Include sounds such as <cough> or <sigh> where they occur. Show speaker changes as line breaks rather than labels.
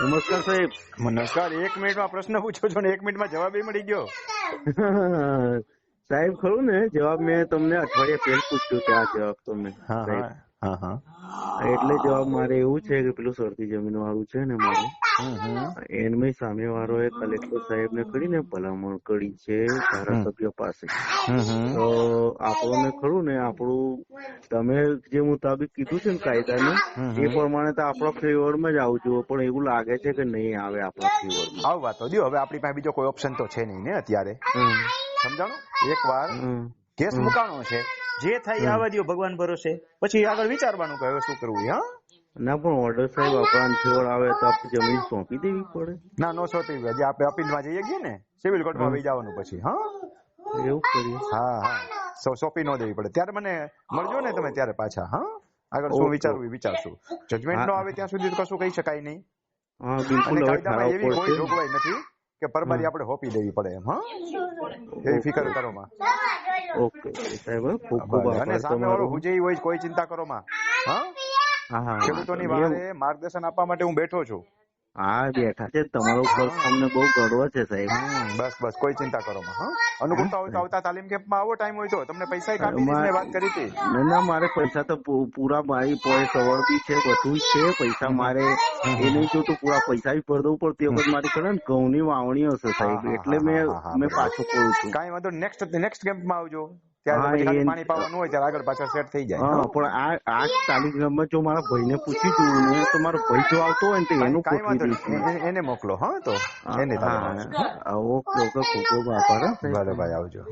નમસ્કાર સાહેબ.
નમસ્કાર. એક મિનિટમાં પ્રશ્ન પૂછો છો ને એક મિનિટમાં જવાબ એ મળી ગયો. <laughs>
સાહેબ ખરું ને? જવાબ મેં તમને અઠવાડિયા પહેલા પૂછ્યું કે આ જવાબ તમને
હા. હા હા.
એટલે જવાબ મારે એવું છે કે પેલું સરતી જમીન વાળું છે ને મારું. એનમે સામે વાળો એ કલેક્ટર સાહેબ ને કરીને ભલામણ કરી છે ધારાસભ્ય પાસે. તો આપણને ખરું ને આપણું તમે જે મુતાબિક કીધું છે ને કાયદાનું
હમ,
એ પ્રમાણે તો આપણા ફેવરમાં જ આવું જોઈએ પણ એવું લાગે છે કે નહીં આવે આપણા ફેવરમાં
આવ વાત જો હવે આપણી પાસે બીજો કોઈ ઓપ્શન તો છે નહીં ને અત્યારે.
સમજાણો
સમજાણું? એક વાર કેસ. મુકાણો છે. જે થાય આવા દો ભગવાન ભરોસે. પછી આગળ વિચારવાનું કે હવે શું કરવું હા?
ના પણ ઓર્ડર સાહેબ આપણા ફેવર આવે તો આપણે જમીન સોંપી દેવી પડે.
ના નો સોટી જે આપણે અપીલમાં જઈએ છીએ ને? સિવિલ કોર્ટમાં. વહી જવાનું પછી હા?
એવું કરીએ.
હા હા. સો સોંપી ન દેવી પડે. ત્યારે મને મળજો ને તમે ત્યારે પાછા હા? આગળ શું વિચારવું વિચારશું. જજમેન્ટ નો આવે ત્યાં સુધી કશું કહી શકાય નહીં.
હા બિલકુલ
કાયદામાં એવી કોઈ જોગવાઈ નથી કે પરબારી. આપણે હોપી દેવી પડે એમ હા? એવી ફિકર કરો માં.
ઓકે સાહેબ ખૂબ ખૂબ આભાર
સામે વાળો
તમારો.
હુજે હોય કોઈ ચિંતા કરો માં. હા? ખેડૂતોની વારે માર્ગદર્શન આપવા માટે હું બેઠો છું.
હા બેઠા છે. તમારા ઉપર અમને બહુ ગર્વ છે સાહેબ.
બસ બસ કોઈ ચિંતા કરો માં હા? અનુકૂળતા હોય તો આવતા તાલીમ કેમ્પમાં આવો ટાઈમ હોય તો. તમને પૈસા કાપી મેં વાત કરી હતી.
ના ના મારે પૈસા તો પૂરા મારી પોએ સવળ બી છે બધું જ છે. પૈસા મારે એ નહીં જોતું પૂરા પૈસા બી ભરી દઉં પણ તે વખત મારી કરે ને ઘઉંની વાવણી હશે સાહેબ. એટલે મેં મેં પાછું કહું છું.
કાંઈ વાંધો નેક્સ્ટ નેક્સ્ટ કેમ્પમાં આવજો. ત્યારે પછી પાણી પાવાનું હોય ત્યારે આગળ પાછળ સેટ થઈ જાય
હા? પણ આ આ તાલીમ જો મારા ભાઈને પૂછી ને તો મારો ભાઈ જો આવતો હોય ને તો એનું
નહીં. એને- મોકલો હા તો એને
ઓકે ઓકે ખૂબ ખૂબ આભાર
ભાઈ આવજો.